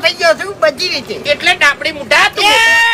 થઈ ગયો છું બધી રીતે. એટલે ડાપડી તું લે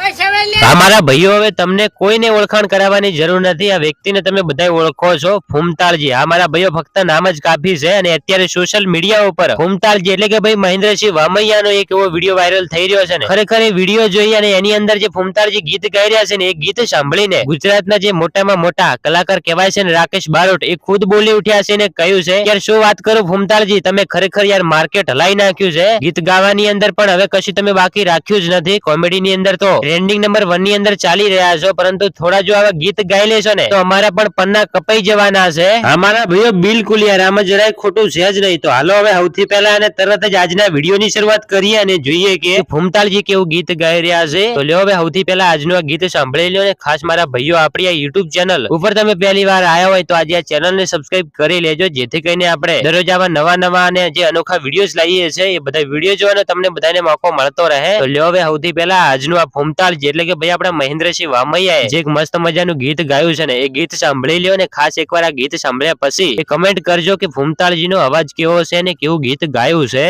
અમારા ભાઈઓ, હવે તમને કોઈને ઓળખાણ કરાવવાની જરૂર નથી. આ વ્યક્તિને તમે બધા ઓળખો છો ફૂમતાળજી આ મારા ભાઈઓ, ફક્ત નામ જ કાફી છે અને અત્યારે સોશિયલ મીડિયા ઉપર ફૂમતાળજી એટલે કે ભાઈ મહેન્દ્રસિંહ વામૈયાનો એક એવો વીડિયો વાયરલ થઈ રહ્યો છે ખરેખર એ વીડિયો જોઈ અને એની અંદર જે ફૂમતાળજી ગીત ગાઈ રહ્યા છે ને, એ ગીત સાંભળીને ગુજરાતના જે મોટામાં મોટા કલાકાર કહેવાય છે ને, રાકેશ બારોટ, એ ખુદ બોલી ઉઠ્યા છે ને, કહ્યું છે, યાર, શું વાત કરું ફૂમતાળજી તમે ખરેખર યાર માર્કેટ હલાઈ નાખ્યું છે? ગીત ગાવાની અંદર પણ હવે કશું તમે બાકી રાખ્યું જ નથી. કોમેડી ની અંદર તો ટ્રેન્ડિંગ નંબર વનની અંદર ચાલી રહ્યા છો પરંતુ થોડા જો આવા ગીત ગાઈ લેશો ને તો અમારા પણ પન્ના કપાઈ જવાના છે. અમારા ભાઈઓ બિલકુલ યાર આમાં જરાય ખોટું છે જ નહીં. તો હાલો હવે સૌથી પહેલા અને તરત જ આજના વીડિયો ની શરૂઆત કરીએ અને જોઈએ કે ફૂમતાલજી કેવું ગીત ગાઈ રહ્યા છે? તો લ્યો હવે સૌથી પહેલા આજનું આ ગીત સાંભળી લ્યો અને ખાસ મારા ભાઈઓ આપણી આ યુટ્યુબ ચેનલ ઉપર તમે પહેલી વાર આવ્યા હોય તો આજે આ ચેનલ ને સબસ્ક્રાઇબ કરી લેજો જેથી કરીને આપણે દરરોજ આવા નવા નવા અને જે અનોખા વિડીયોઝ લાવીએ છીએ એ બધા વીડિયો જોવાનો તમને બધાને મોકો મળતો રહે. તો લ્યો હવે સૌથી પહેલા આજનું આ ફૂમતાલજી એટલે કે ભાઈ આપણા મહેન્દ્રસિંહ વામૈયાએ જે એક મસ્ત મજાનું ગીત ગાયું છે ને, એ ગીત સાંભળી લ્યો અને ખાસ એકવાર આ ગીત સાંભળ્યા પછી કમેન્ટ કરજો કે ફૂમતાળજી નો અવાજ કેવો છે ને કેવું ગીત ગાયું છે.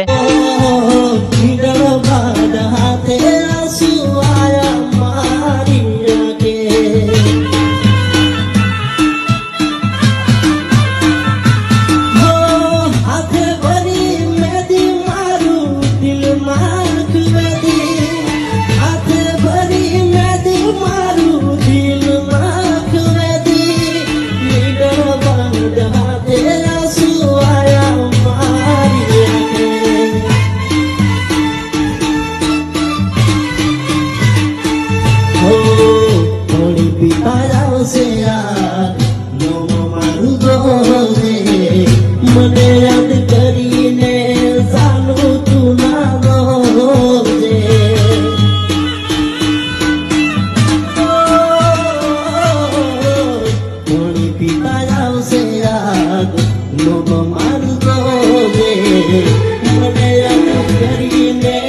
મારું ગોજે મને કરીને